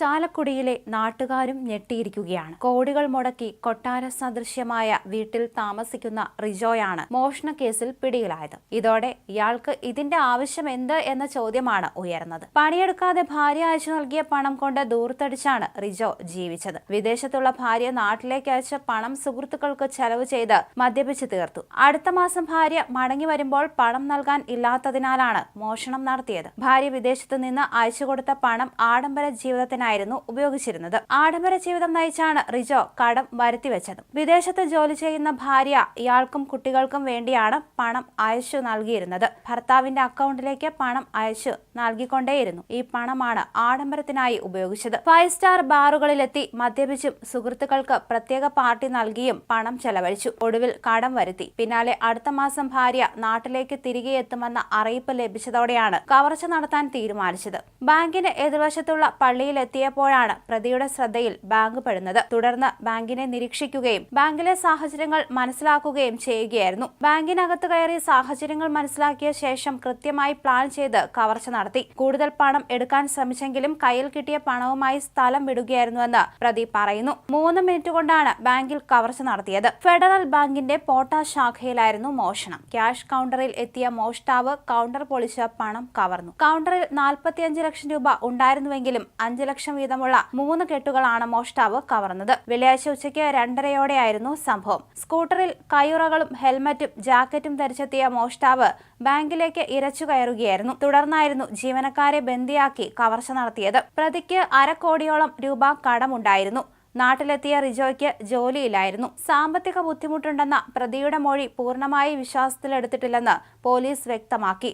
ചാലക്കുടിയിലെ നാട്ടുകാരും ഞെട്ടിയിരിക്കുകയാണ്. കോടികൾ മുടക്കി കൊട്ടാര സദൃശ്യമായ വീട്ടിൽ താമസിക്കുന്ന റിജോയാണ് മോഷണ കേസിൽ പിടിയിലായത്. ഇതോടെ ഇയാൾക്ക് ഇതിന്റെ ആവശ്യം എന്ത് എന്ന ചോദ്യമാണ് ഉയർന്നത്. പണിയെടുക്കാതെ ഭാര്യ അയച്ചു നൽകിയ പണം കൊണ്ട് ദൂർത്തടിച്ചാണ് റിജോ ജീവിച്ചത്. വിദേശത്തുള്ള ഭാര്യ നാട്ടിലേക്ക് അയച്ച പണം സുഹൃത്തുക്കൾക്ക് ചെലവ് ചെയ്ത് മദ്യപിച്ച് തീർത്തു. അടുത്ത മാസം ഭാര്യ മടങ്ങി വരുമ്പോൾ പണം നൽകാൻ ഇല്ലാത്തതിനാലാണ് മോഷണം നടത്തിയത്. ഭാര്യ വിദേശത്തു നിന്ന് അയച്ചു കൊടുത്ത പണം ആഡംബര ജീവിതത്തിനായിരുന്നു ഉപയോഗിച്ചിരുന്നത്. ആഡംബര ജീവിതം നയിച്ചാണ് റിജോ കടം വരുത്തിവെച്ചത്. വിദേശത്ത് ജോലി ചെയ്യുന്ന ഭാര്യ ഇയാൾക്കും കുട്ടികൾക്കും വേണ്ടിയാണ് പണം അയച്ചു നൽകിയിരുന്നത്. ഭർത്താവിന്റെ അക്കൗണ്ടിലേക്ക് പണം അയച്ചു നൽകിക്കൊണ്ടേയിരുന്നു. ഈ പണമാണ് ആഡംബരത്തിനായി ഉപയോഗിച്ചത്. ഫൈവ് സ്റ്റാർ ബാറുകളിലെത്തി മദ്യപിച്ചും സുഹൃത്തുക്കൾക്ക് പ്രത്യേക പാർട്ടി നൽകിയും പണം ചെലവഴിച്ചു. ഒടുവിൽ കടം വരുത്തി. പിന്നാലെ അടുത്ത മാസം ഭാര്യ നാട്ടിലേക്ക് തിരികെ എത്തുമെന്ന അറിയിപ്പ് ലഭിച്ചതോടെയാണ് കവർച്ച നടത്താൻ തീരുമാനിച്ചത്. ബാങ്കിന് എതിർവശത്തുള്ള പള്ളിയിൽ എത്തിയപ്പോഴാണ് പ്രതിയുടെ ശ്രദ്ധയിൽ ബാങ്ക് പെടുന്നത്. തുടർന്ന് ബാങ്കിനെ നിരീക്ഷിക്കുകയും ബാങ്കിലെ സാഹചര്യങ്ങൾ മനസ്സിലാക്കുകയും ചെയ്യുകയായിരുന്നു. ബാങ്കിനകത്ത് കയറി സാഹചര്യങ്ങൾ മനസ്സിലാക്കിയ ശേഷം കൃത്യമായി പ്ലാൻ ചെയ്ത് കവർച്ച നടത്തി. കൂടുതൽ പണം എടുക്കാൻ ശ്രമിച്ചെങ്കിലും കയ്യിൽ കിട്ടിയ പണവുമായി സ്ഥലം വിടുകയായിരുന്നുവെന്ന് പ്രതി പറയുന്നു. മൂന്ന് മിനിറ്റ് കൊണ്ടാണ് ബാങ്കിൽ കവർച്ച നടത്തിയത്. ഫെഡറൽ ബാങ്കിന്റെ പോട്ട ശാഖയിലായിരുന്നു മോഷണം. ക്യാഷ് കൗണ്ടറിൽ എത്തിയ മോഷ്ടാവ് കൗണ്ടർ പൊളിച്ച് പണം കവർന്നു. കൗണ്ടറിൽ നാൽപ്പത്തിയഞ്ച് ലക്ഷം രൂപ ഉണ്ടായിരുന്നുവെങ്കിലും അഞ്ച് ലക്ഷം വീതമുള്ള മൂന്ന് കെട്ടുകളാണ് മോഷ്ടാവ് കവർന്നത്. വെള്ളിയാഴ്ച ഉച്ചയ്ക്ക് രണ്ടരയോടെയായിരുന്നു സംഭവം. സ്കൂട്ടറിൽ കയ്യുറകളും ഹെൽമറ്റും ജാക്കറ്റും ധരിച്ചെത്തിയ മോഷ്ടാവ് ബാങ്കിലേക്ക് ഇരച്ചു കയറുകയായിരുന്നു. തുടർന്നായിരുന്നു ജീവനക്കാരെ ബന്ദിയാക്കി കവർച്ച നടത്തിയത്. പ്രതിക്ക് അരക്കോടിയോളം രൂപ കടമുണ്ടായിരുന്നു. നാട്ടിലെത്തിയ റിജോയ്ക്ക് ജോലിയിലായിരുന്നു സാമ്പത്തിക ബുദ്ധിമുട്ടുണ്ടെന്ന പ്രതിയുടെ മൊഴി പൂർണമായി വിശ്വാസത്തിലെടുത്തിട്ടില്ലെന്ന് പോലീസ് വ്യക്തമാക്കി.